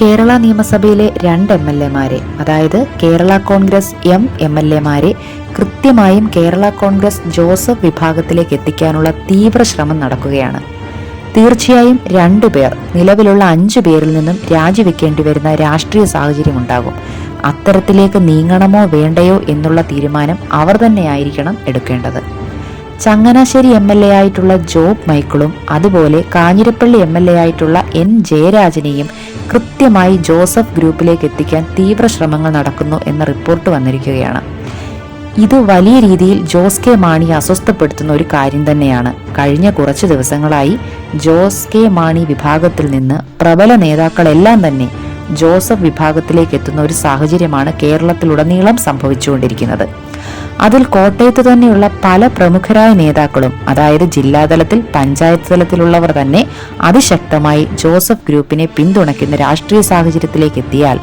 കേരള നിയമസഭയിലെ രണ്ട് M L എമാരെ അതായത് Kerala Congress M M L എമാരെ കൃത്യമായും കേരള കോൺഗ്രസ് ജോസഫ് വിഭാഗത്തിലേക്ക് എത്തിക്കാനുള്ള തീവ്ര ശ്രമം നടക്കുകയാണ്. തീർച്ചയായും രണ്ടു പേർ നിലവിലുള്ള അഞ്ചു പേരിൽ നിന്നും രാജിവെക്കേണ്ടി വരുന്ന രാഷ്ട്രീയ സാഹചര്യം ഉണ്ടാകും. അത്തരത്തിലേക്ക് നീങ്ങണമോ വേണ്ടയോ എന്നുള്ള തീരുമാനം അവർ തന്നെയായിരിക്കണം എടുക്കേണ്ടത്. ചങ്ങനാശ്ശേരി എം എൽ എ ആയിട്ടുള്ള ജോബ് മൈക്കിളും അതുപോലെ കാഞ്ഞിരപ്പള്ളി എം എൽ എ ആയിട്ടുള്ള എൻ ജയരാജനെയും കൃത്യമായി ജോസഫ് ഗ്രൂപ്പിലേക്ക് എത്തിക്കാൻ തീവ്ര ശ്രമങ്ങൾ നടക്കുന്നു എന്ന റിപ്പോർട്ട് വന്നിരിക്കുകയാണ്. ഇത് വലിയ രീതിയിൽ ജോസ് കെ മാണി അസ്വസ്ഥപ്പെടുത്തുന്ന ഒരു കാര്യം തന്നെയാണ്. കഴിഞ്ഞ കുറച്ച് ദിവസങ്ങളായി ജോസ് കെ മാണി വിഭാഗത്തിൽ നിന്ന് പ്രബല നേതാക്കളെല്ലാം തന്നെ ജോസഫ് വിഭാഗത്തിലേക്ക് എത്തുന്ന ഒരു സാഹചര്യമാണ് കേരളത്തിലുടനീളം സംഭവിച്ചുകൊണ്ടിരിക്കുന്നത്. അതിൽ കോട്ടയത്ത് തന്നെയുള്ള പല പ്രമുഖരായ നേതാക്കളും അതായത് ജില്ലാതലത്തിൽ പഞ്ചായത്ത് തലത്തിലുള്ളവർ തന്നെ അതിശക്തമായി ജോസഫ് ഗ്രൂപ്പിനെ പിന്തുണയ്ക്കുന്ന രാഷ്ട്രീയ സാഹചര്യത്തിലേക്ക് എത്തിയാൽ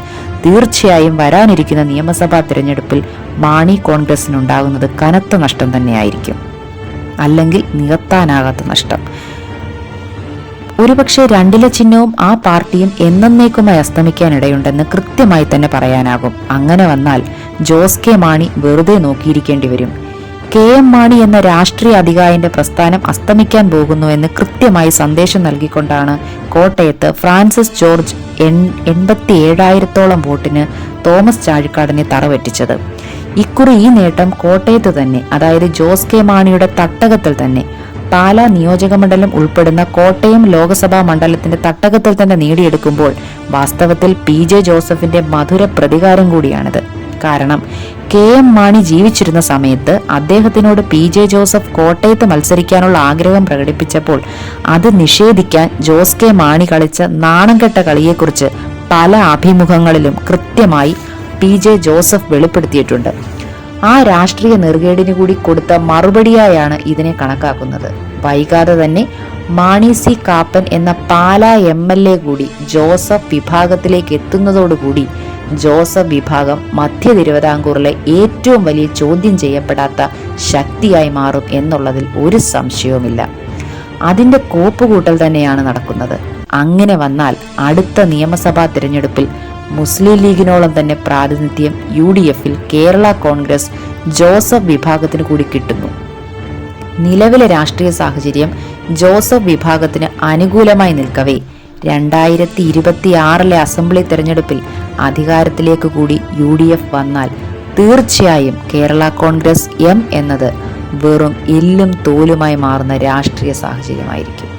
തീർച്ചയായും വരാനിരിക്കുന്ന നിയമസഭാ തിരഞ്ഞെടുപ്പിൽ മാണി കോൺഗ്രസിനുണ്ടാകുന്നത് കനത്ത നഷ്ടം തന്നെയായിരിക്കും. അല്ലെങ്കിൽ നികത്താനാകാത്ത നഷ്ടം. ഒരുപക്ഷെ രണ്ടിലെ ചിഹ്നവും ആ പാർട്ടിയും എന്നേക്കുമായി അസ്തമിക്കാനിടയുണ്ടെന്ന് കൃത്യമായി തന്നെ പറയാനാകും. അങ്ങനെ വന്നാൽ ജോസ് കെ മാണി വെറുതെ നോക്കിയിരിക്കേണ്ടി വരും. കെ എം മാണി എന്ന രാഷ്ട്രീയ അധികായന്റെ പ്രസ്ഥാനം അസ്തമിക്കാൻ പോകുന്നു എന്ന് കൃത്യമായി സന്ദേശം നൽകിക്കൊണ്ടാണ് കോട്ടയത്ത് ഫ്രാൻസിസ് ജോർജ് എൺ എൺപത്തി ഏഴായിരത്തോളം വോട്ടിന് തോമസ് ചാഴിക്കാടനെ തറവെറ്റിച്ചത് ഇക്കുറി ഈ നേട്ടം കോട്ടയത്ത് തന്നെ അതായത് ജോസ് കെ മാണിയുടെ തട്ടകത്തിൽ തന്നെ പാലാ നിയോജകമണ്ഡലം ഉൾപ്പെടുന്ന കോട്ടയം ലോക്സഭാ മണ്ഡലത്തിന്റെ തട്ടകത്തിൽ തന്നെ നേടിയെടുക്കുമ്പോൾ വാസ്തവത്തിൽ പി ജെ ജോസഫിന്റെ മധുര പ്രതികാരം കൂടിയാണിത്. കാരണം കെ എം മാണി ജീവിച്ചിരുന്ന സമയത്ത് അദ്ദേഹത്തിനോട് പി ജെ ജോസഫ് കോട്ടയത്ത് മത്സരിക്കാനുള്ള ആഗ്രഹം പ്രകടിപ്പിച്ചപ്പോൾ അത് നിഷേധിക്കാൻ ജോസ് കെ മാണി കളിച്ച നാണംകെട്ട കളിയെക്കുറിച്ച് പല അഭിമുഖങ്ങളിലും കൃത്യമായി പി ജെ ജോസഫ് വെളിപ്പെടുത്തിയിട്ടുണ്ട്. ആ രാഷ്ട്രീയ നെറുകേടിന് കൂടി കൊടുത്ത മറുപടിയായാണ് ഇതിനെ കണക്കാക്കുന്നത്. വൈകാതെ തന്നെ മാണി സി കാപ്പൻ എന്ന പാലാ എം എൽ എ കൂടി ജോസഫ് വിഭാഗത്തിലേക്ക് എത്തുന്നതോടുകൂടി ജോസഫ് വിഭാഗം മധ്യ തിരുവിതാംകൂറിലെ ഏറ്റവും വലിയ ചോദ്യം ചെയ്യപ്പെടാത്ത ശക്തിയായി മാറും എന്നുള്ളതിൽ ഒരു സംശയവുമില്ല. അതിന്റെ കോപ്പുകൂട്ടൽ തന്നെയാണ് നടക്കുന്നത്. അങ്ങനെ വന്നാൽ അടുത്ത നിയമസഭാ തിരഞ്ഞെടുപ്പിൽ മുസ്ലിം ലീഗിനോളം തന്നെ പ്രാതിനിധ്യം യു ഡി എഫിൽ കേരള കോൺഗ്രസ് ജോസഫ് വിഭാഗത്തിന് കൂടി കിട്ടുന്നു. നിലവിലെ രാഷ്ട്രീയ സാഹചര്യം ജോസഫ് വിഭാഗത്തിന് അനുകൂലമായി നിൽക്കവേ. രണ്ടായിരത്തി ഇരുപത്തിയാറിലെ അസംബ്ലി തെരഞ്ഞെടുപ്പിൽ അധികാരത്തിലേക്ക് കൂടി യു ഡി എഫ് വന്നാൽ തീർച്ചയായും കേരള കോൺഗ്രസ് എം എന്നത് വെറും എല്ലും തോലുമായി മാറുന്ന രാഷ്ട്രീയ സാഹചര്യമായിരിക്കും.